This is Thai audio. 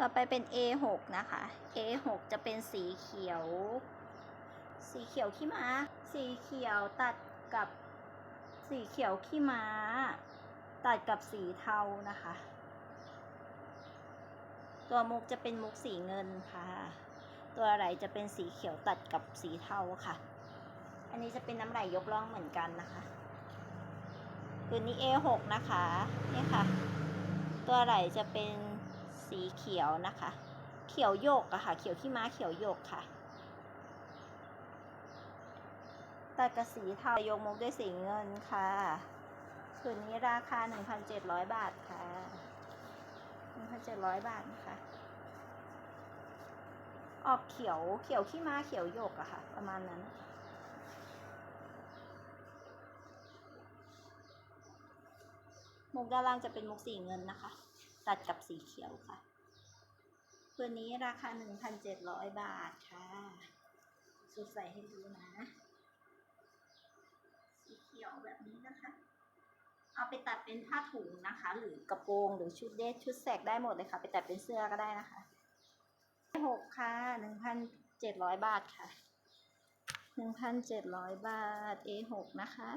ต่อไปเป็น A6 นะคะ A6 จะเป็นสีเขียว สีเขียวขี้ม้า สีเขียวตัดกับสีเขียวขี้ม้า ตัดกับสีเทานะคะ ตัวมุกจะเป็นมุกสีเงินค่ะ ตัวไหลจะเป็นสีเขียวตัดกับสีเทาค่ะ อันนี้จะเป็นน้ำไหลยกล่องเหมือนกันนะคะตัวนี้ A6 นะคะ นี่ค่ะ ตัวไหลจะเป็น สีเขียวนะคะ เขียวโยกอะค่ะ เขียวขี้ม้าเขียวโยกค่ะ ตัดกับสีเทาโยกมุกด้วยสีเงินค่ะส่วนนี้ราคา 1,700 บาทค่ะ 1,700 บาทนะคะ ออกเขียวเขียวขี้ม้าเขียวโยกอะค่ะ ประมาณนั้นมุกด้านล่างจะเป็นมุกสีเงินนะคะ ตัดกับสีเขียวค่ะตัวนี้ราคา 1,700 บาทค่ะสุดใส่ให้ดูนะ สีเขียวแบบนี้นะคะ เอาไปตัดเป็นผ้าถุงนะคะ หรือกระโปรงหรือชุดเดทชุดแสกได้หมดเลยค่ะ ไปตัดเป็นเสื้อก็ได้นะคะหกค่ะ 1,700 บาทค่ะ 1,700 บาท A6 นะคะ